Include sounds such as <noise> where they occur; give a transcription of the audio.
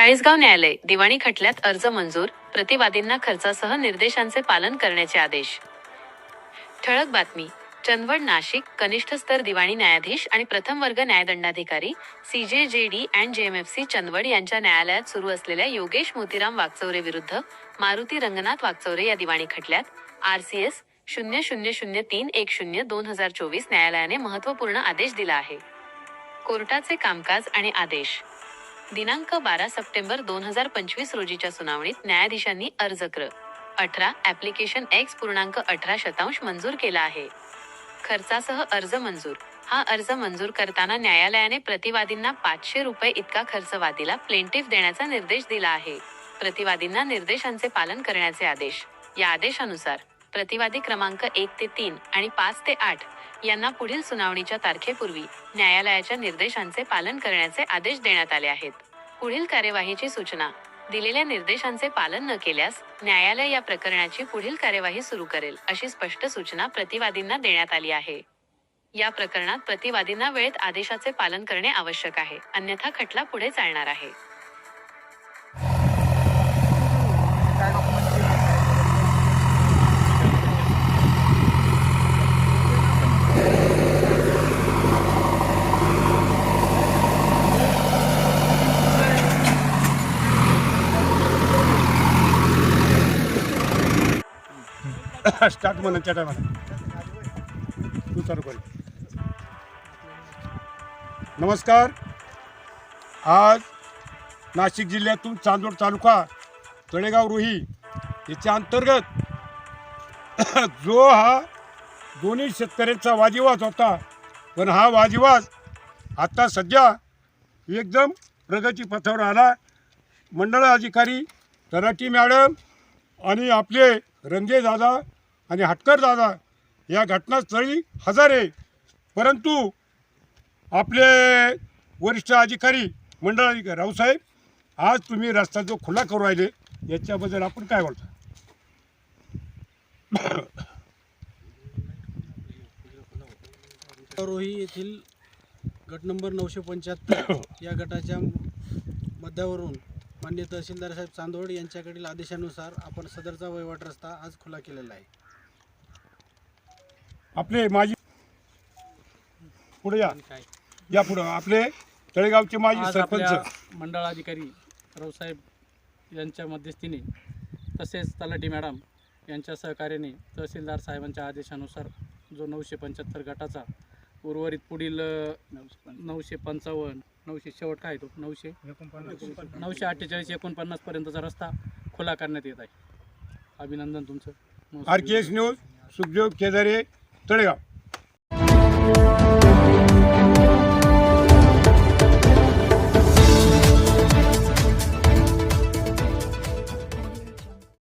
चाळीसगाव न्यायालय दिवाणी खटल्यात अर्ज मंजूर प्रतिवादींना खर्चासह निर्देशांचे पालन करण्याचे आदेश. ठळक बातमी चंदवड नाशिक कनिष्ठ स्तर दिवाणी न्यायाधीश आणि प्रथम वर्ग न्यायदंडाधिकारी सी जे जे डी अँड जेएमएफसी चंदवड यांच्या न्यायालयात सुरू असलेल्या योगेश मोतीराम वागचौरे विरुद्ध मारुती रंगनाथ वागचौरे या दिवाणी खटल्यात आर सी एस शून्य शून्य शून्य तीन एक शून्य दोन हजार चोवीस न्यायालयाने महत्त्वपूर्ण आदेश दिला आहे. कोर्टाचे कामकाज आणि आदेश. दिनांक बारा सप्टेंबर दोन हजार पंचवीस रोजीच्या सुनावणीत न्यायाधीशांनी अर्ज क्र अठरा ऍप्लिकेशन एक्स पूर्णांक अठरा शतांश मंजूर केला आहे. खर्चासह अर्ज मंजूर. हा अर्ज मंजूर करताना न्यायालयाने प्रतिवादींना पाचशे रुपये इतका खर्च वादीला प्लेंटिफ देण्याचा निर्देश दिला आहे. प्रतिवादींना निर्देशांचे पालन करण्याचे आदेश. या आदेशानुसार प्रतिवादी क्रमांक एक ते तीन आणि पाच ते आठ यांना पुढील सुनावणीच्या तारखेपूर्वी न्यायालयाच्या निर्देशांचे पालन करण्याचे आदेश देण्यात आले आहेत. पुढील कार्यवाहीची सूचना दिलेल्या निर्देशांचे पालन न केल्यास न्यायालय या प्रकरणाची पुढील कार्यवाही सुरू करेल अशी स्पष्ट सूचना प्रतिवादींना देण्यात आली आहे. या प्रकरणात प्रतिवादींना वेळेत आदेशाचे पालन करणे आवश्यक आहे. अन्यथा खटला पुढे चालणार आहे. <laughs> स्टार्ट म्हणायच्या त्या टायमाला तू चालू कर. नमस्कार. आज नाशिक जिल्ह्यातून चांदोड तालुका तळेगाव रोही याच्या अंतर्गत <coughs> जो हा दोन्ही शेतकऱ्यांचा वादिवाद होता पण हा वादिवाद आता सध्या एकदम प्रगती पथावर आला. मंडळ अधिकारी तराटी मॅडम आणि आपले रंगे दादा आणि हटकर दादा या घटनास्थळी हजर आहे. परंतु आपले वरिष्ठ अधिकारी मंडळाधिकारी रावसाहेब आज तुम्ही रस्ता जो खुला करू राहिले याच्याबद्दल आपण काय बोलतो? रोही येथील गट नंबर नऊशे पंच्याहत्तर या गटाच्या मध्यावरून मान्य तहसीलदार साहेब चांदोड यांच्याकडील आदेशानुसार आपण सदरचा वहिवाट रस्ता आज खुला केलेला आहे. आपले माजी पुढे या. काय? या पुढं. आपले तळेगावचे माजी आज आपल्या सरपंच मंडळाधिकारी रावसाहेब यांच्या मध्यस्थीने तसेच तलाठी मॅडम यांच्या सहकार्याने तहसीलदार साहेबांच्या आदेशानुसार जो नऊशे पंच्याहत्तर गटाचा उर्वरित पुढील नऊशे पंचावन्न नऊशे शेवट काय तो? नऊशे? नऊशे अठ्ठेचाळीस एकोणपन्नासपर्यंतचा रस्ता खुला करण्यात येत आहे. अभिनंदन तुमचं. R K S news Sukhdev Kedare Talegaon.